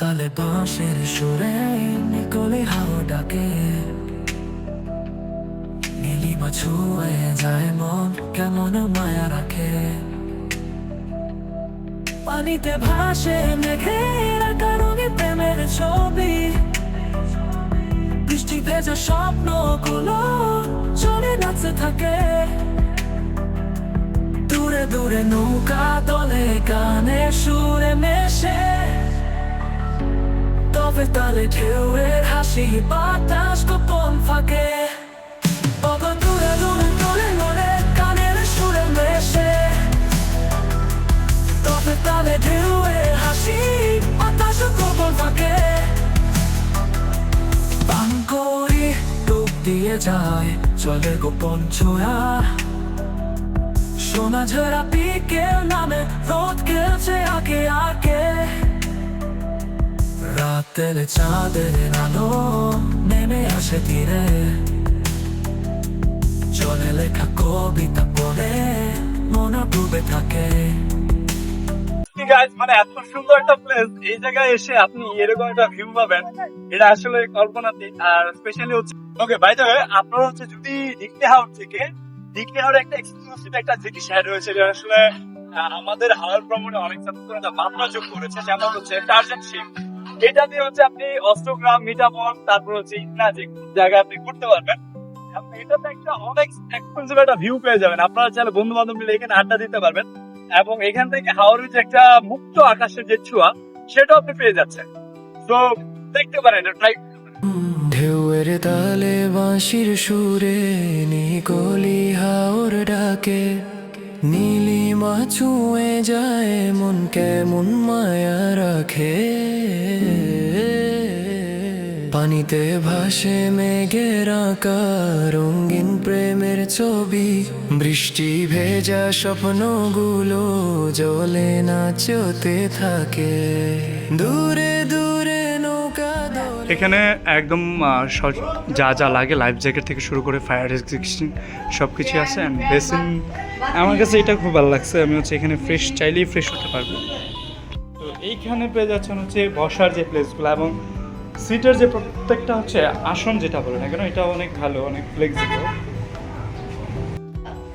বাঁশের সুরে নিকলি হাওয়া ডাকে। নীলিমা ছুঁয়ে যায় মন, কেমন মায়া রাখে। পানিতে ভাসে মেঘের কারণে প্রেমের ছবি। বৃষ্টি ভেজা স্বপ্নগুলো চলে নাচে থাকে। দূরে দূরে নৌকা দলে গানে সুরে মেশে। তবে তালে ঢেউয়ের হাসি বাতাস গোপন ফাঁকে বাবা দূরে দূরে নড়ে গানের সুরে মেশে তবে তালে ঢেউয়ের হাসি বাতাস গোপন ফাঁকে বাঙ্করি ডুব দিয়ে যায় চলে গোপন ছোঁয়া সোনা ঝরা পিকেল নামে রোদ খেলছে আগে আগে রাতের চাঁদের আলো নেমে আসে তীরে। চলে লেখা কবিতা পড়ে মনে ডুবে থাকে। গাইজ মানে এত সুন্দর একটা আমাদের হাওয়ার ভ্রমণে অনেক ছাত্ররা মাত্রা যোগ করেছে যেমন হচ্ছে টার্জেন শিপ এটা দিয়ে হচ্ছে আপনি অষ্টগ্রাম মিটামন, তারপর হচ্ছে ইন্নাজি জায়গায় আপনি ঘুরতে পারবেন। এটাতে একটা অনেক এক্সপেন্সিভ একটা ভিউ পেয়ে যাবেন। আপনারা চাইলে বন্ধু বান্ধব মিলে এখানে আড্ডা দিতে পারবেন। এবং এখান থেকে হাওড়ের যে একটা মুক্ত আকাশের যে ছোঁয়া, সেটাও আপনি পেয়ে যাচ্ছেন। তো দেখতে পারেন ট্রাই ঢেউয়ের তালে বাঁশির সুরে নিকলি হাওর ডাকে নীলিমা ছুঁয়ে যায় মন কেমন মায়া রাখে। পানিতে ভাসে মেঘের আঁকা রঙিন প্রেমের ছবি। বৃষ্টি ভেজা স্বপ্নগুলো জলে নাচতে থাকে। দূরে দূরে এখানে একদম যা যা লাগে লাইফ জ্যাকেট থেকে শুরু করে ফায়ার এক্সিস্টিং সব কিছু আছে অ্যান্ড বেসিন আমার কাছে এটা খুব ভালো লাগছে, আমি হচ্ছে এখানে ফ্রেশ চাইলেই ফ্রেশ হতে পারব। তো এইখানে পেয়ে যাচ্ছেন হচ্ছে বসার যে প্লেসগুলো এবং সিটের যে প্রত্যেকটা হচ্ছে আসন যেটা বলে না কেন, এটা অনেক ভালো, অনেক ফ্লেক্সিবল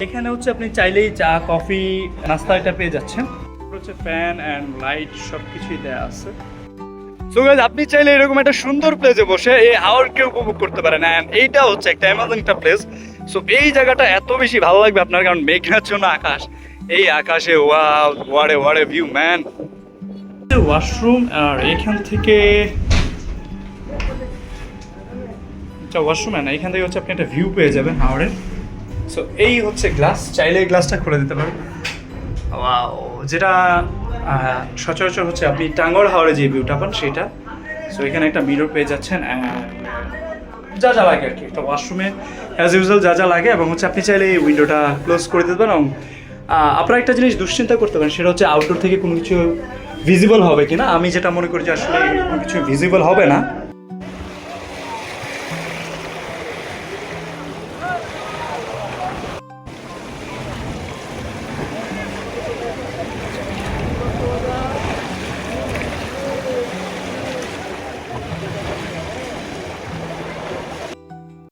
এখানে হচ্ছে আপনি চাইলেই চা কফি নাস্তা এটা পেয়ে যাচ্ছেন। হচ্ছে ফ্যান অ্যান্ড লাইট সব কিছুই দেওয়া আছে। সো গাইজ আপনি চাইলে এরকম একটা সুন্দর প্লেসে বসে এই হাওরকে উপভোগ করতে পারেন। অ্যান্ড এইটা হচ্ছে একটা অ্যামাজন একটা প্লেস সো এই জায়গাটা এত বেশি ভালো লাগবে আপনার, কারণ মেঘাচ্ছন্ন আকাশ। এই আকাশে ওয়াও ওয়ারে ওয়ারে ভিউ ম্যান ওয়াশরুম আর এখান থেকে আচ্ছা ওয়াশরুম না এখান থেকে হচ্ছে আপনি একটা ভিউ পেয়ে যাবেন হাওড়ের সো এই হচ্ছে গ্লাস চাইলে গ্লাসটা খুলে দিতে পারেন। যেটা সচরাচর হচ্ছে আপনি টাঙ্গর হাওড়ে যে ভিউটা পান, সেটা। সো এখানে একটা মিরর পেয়ে যাচ্ছেন যা যা লাগে আর কি। একটা ওয়াশরুমে অ্যাজ ইউজুয়াল যা যা লাগে এবং হচ্ছে আপনি চাইলে এই উইন্ডোটা ক্লোজ করে দিতে পারেন এবং আপনারা একটা জিনিস দুশ্চিন্তা করতে পারেন, সেটা হচ্ছে আউটডোর থেকে কোনো কিছু ভিজিবল হবে কিনা। আমি যেটা মনে করি যে আসলে কোনো কিছু ভিজিবল হবে না।